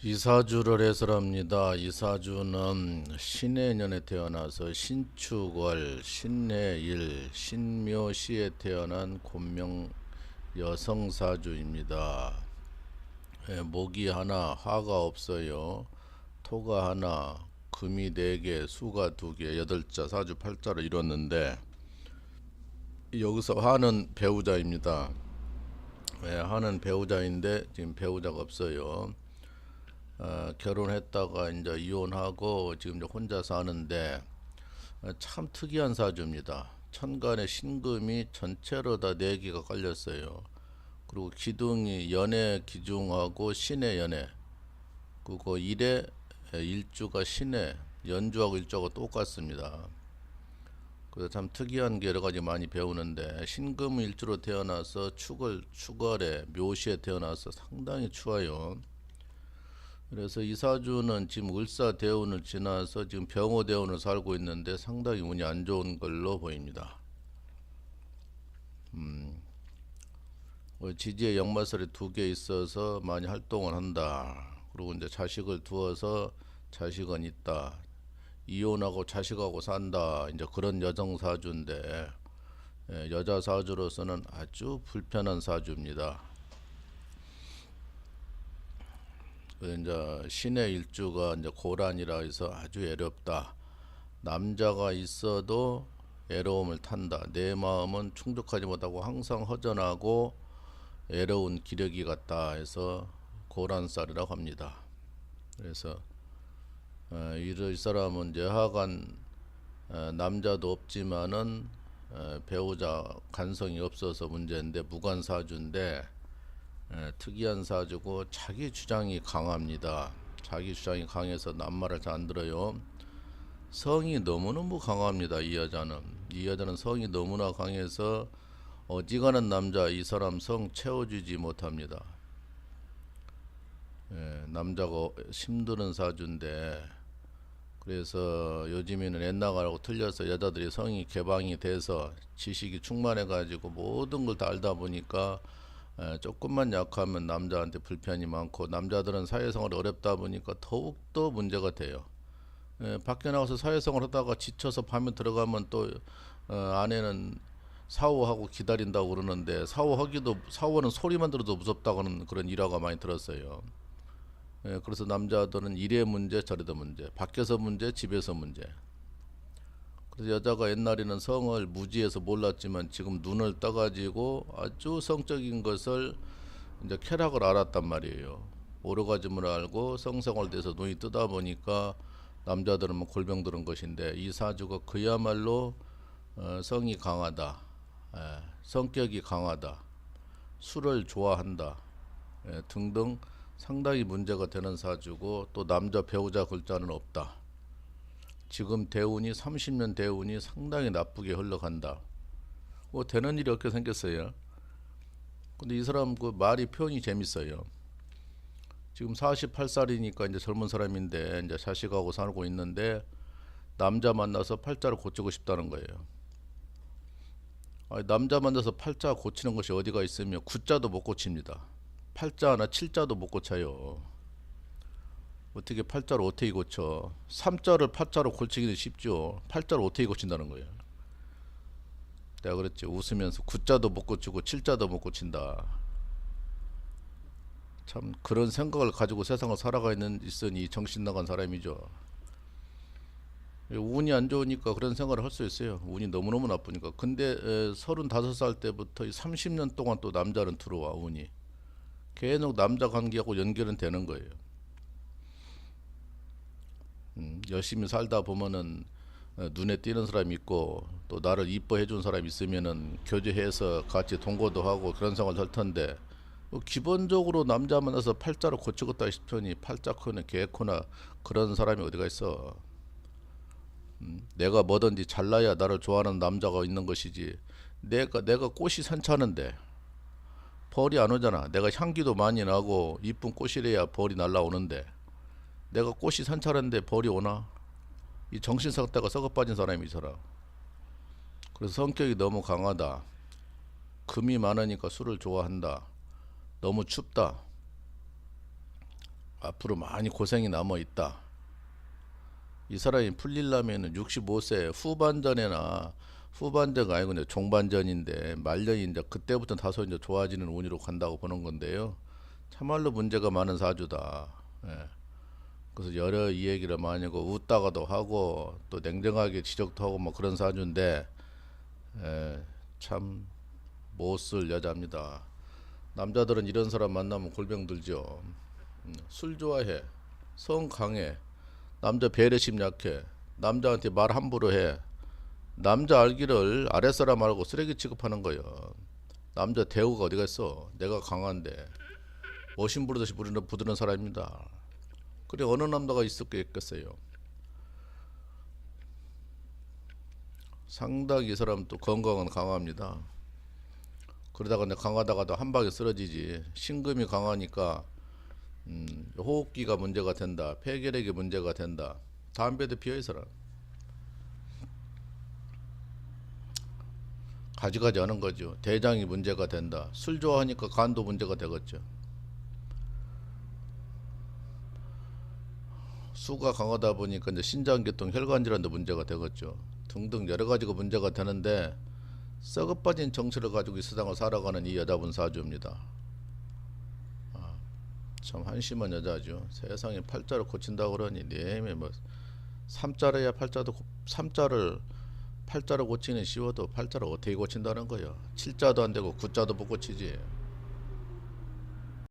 이사주를 해설합니다. 이사주는 신의 년에 태어나서 신축월, 신내일, 신묘시에 태어난 곤명 여성 사주입니다. 예, 목이 하나, 화가 없어요. 토가 하나, 금이 네 개, 수가 두 개, 여덟 자, 사주 팔자를 이뤘는데 여기서 화는 배우자입니다. 예, 화는 배우자인데 지금 배우자가 없어요. 어, 결혼했다가 이제 이혼하고 지금 혼자 사는데 어, 참 특이한 사주입니다. 천간에 신금이 전체로 다 네 개가 깔렸어요. 그리고 기둥이 연애 기둥하고 신의 연애 그리고 일의 일주가 신의 연주하고 일주하고 똑같습니다. 그래서 참 특이한 게 여러 가지 많이 배우는데 신금 일주로 태어나서 축을 축월에 묘시에 태어나서 상당히 추워요. 그래서 이사주는 지금 을사 대운을 지나서 지금 병호 대운을 살고 있는데 상당히 운이 안 좋은 걸로 보입니다. 음, 어, 지지에 역마살이 두 개 있어서 많이 활동을 한다. 그리고 이제 자식을 두어서 자식은 있다. 이혼하고 자식하고 산다. 이제 그런 여성 사주인데 예, 여자 사주로서는 아주 불편한 사주입니다. 그 이제 신의 일주가 이제 고란이라 해서 아주 애롭다. 남자가 있어도 애로움을 탄다. 내 마음은 충족하지 못하고 항상 허전하고 애로운 기력이 같다 해서 고란살이라고 합니다. 그래서 어, 이럴 사람은 이제 하간 어, 남자도 없지만은 어, 배우자 간성이 없어서 문제인데 무관사주인데 예, 특이한 사주고 자기 주장이 강합니다. 자기 주장이 강해서 남말을 잘 안 들어요. 성이 너무너무 강합니다. 이 여자는 이 여자는 성이 너무나 강해서 어지간한 남자 이 사람 성 채워주지 못합니다. 예, 남자가 힘드는 사주인데 그래서 요즘에는 옛날하고 틀려서 여자들이 성이 개방이 돼서 지식이 충만해 가지고 모든 걸 다 알다 보니까 에, 조금만 약하면 남자한테 불편이 많고 남자들은 사회생활이 어렵다 보니까 더욱더 문제가 돼요. 에, 밖에 나가서 사회생활 하다가 지쳐서 밤에 들어가면 또 어, 아내는 샤워하고 기다린다고 그러는데 샤워하기도 샤워는 소리만 들어도 무섭다고는 그런 일화가 많이 들었어요. 예, 그래서 남자들은 일의 문제, 저래도 문제, 밖에서 문제, 집에서 문제. 그래서 여자가 옛날에는 성을 무지해서 몰랐지만 지금 눈을 떠가지고 아주 성적인 것을 이제 쾌락을 알았단 말이에요. 오르가즘을 알고 성생활 돼서 눈이 뜨다 보니까 남자들은 뭐 골병 들은 것인데 이 사주가 그야말로 어, 성이 강하다, 예, 성격이 강하다, 술을 좋아한다 예, 등등 상당히 문제가 되는 사주고 또 남자 배우자 글자는 없다. 지금 대운이 30년 대운이 상당히 나쁘게 흘러간다. 뭐 되는 일이 없게 생겼어요. 근데 이 사람 그 말이 표현이 재밌어요. 지금 48살이니까 이제 젊은 사람인데 이제 자식하고 살고 있는데 남자 만나서 팔자를 고치고 싶다는 거예요. 아니, 남자 만나서 팔자 고치는 것이 어디가 있으며 구자도 못 고칩니다. 팔자나 칠자도 못 고쳐요. 어떻게 팔자를 어떻게 고쳐? 삼자를 팔자로 고치기는 쉽죠. 팔자를 어떻게 고친다는 거예요. 내가 그랬지 웃으면서 구자도 못 고치고 칠자도 못 고친다. 참 그런 생각을 가지고 세상을 살아가 있는 있으니 정신 나간 사람이죠. 운이 안 좋으니까 그런 생각을 할 수 있어요. 운이 너무너무 나쁘니까. 근데 서른다섯 살 때부터 30년 동안 또 남자는 들어와 운이. 계속 남자 관계하고 연결은 되는 거예요. 음, 열심히 살다 보면은 어, 눈에 띄는 사람이 있고 또 나를 이뻐해 준 사람이 있으면은 교제해서 같이 동거도 하고 그런 생활을 할 텐데 뭐 기본적으로 남자 만나서 팔자를 고치겠다 싶더니 팔자 코는 개코나 그런 사람이 어디가 있어? 음, 내가 뭐든지 잘나야 나를 좋아하는 남자가 있는 것이지. 내가 내가 꽃이 산차는데 벌이 안 오잖아. 내가 향기도 많이 나고 이쁜 꽃이래야 벌이 날라오는데 내가 꽃이 산차는데 벌이 오나? 이 정신 상태가 썩어 빠진 사람이 이 사람. 그래서 성격이 너무 강하다. 금이 많으니까 술을 좋아한다. 너무 춥다. 앞으로 많이 고생이 남아 있다. 이 사람이 풀리려면은 65세 후반전에나 후반전가 아니고 이제 종반전인데 이제 그때부터 다소 이제 좋아지는 운으로 간다고 보는 건데요. 참말로 문제가 많은 사주다. 예. 그래서 여러 이야기를 많이 하고 웃다가도 하고 또 냉정하게 지적도 하고 뭐 그런 사주인데 에, 참 못 쓸 여자입니다. 남자들은 이런 사람 만나면 골병 들죠. 음, 술 좋아해, 성 강해, 남자 배려심 약해, 남자한테 말 함부로 해. 남자 알기를 아랫사람 알고 쓰레기 취급하는 거예요. 남자 대우가 어디 갔어? 내가 강한데 머신 부르듯이 부르는 부드는 사람입니다. 그래 어느 남자가 있었겠어요. 상당히 이 사람 또 건강은 강합니다. 그러다가 이제 강하다가도 한 방에 쓰러지지. 신금이 강하니까 음, 호흡기가 문제가 된다. 폐결핵이 문제가 된다. 담배도 피워 이 사람. 가지가지 하는 거죠. 대장이 문제가 된다. 술 좋아하니까 간도 문제가 되겠죠. 수가 강하다 보니까 이제 신장계통 혈관 질환도 문제가 되겠죠. 등등 여러 가지가 문제가 되는데 썩어 빠진 정체를 가지고 이 세상을 살아가는 이 여자분 사주입니다. 아, 참 한심한 여자죠. 세상에 팔자를 고친다 그러니 내매 뭐 삼자래야 팔자도 고- 삼자를 팔자를 고치는 쉬워도 팔자를 어떻게 고친다는 거예요. 칠자도 안 되고 구자도 못 고치지.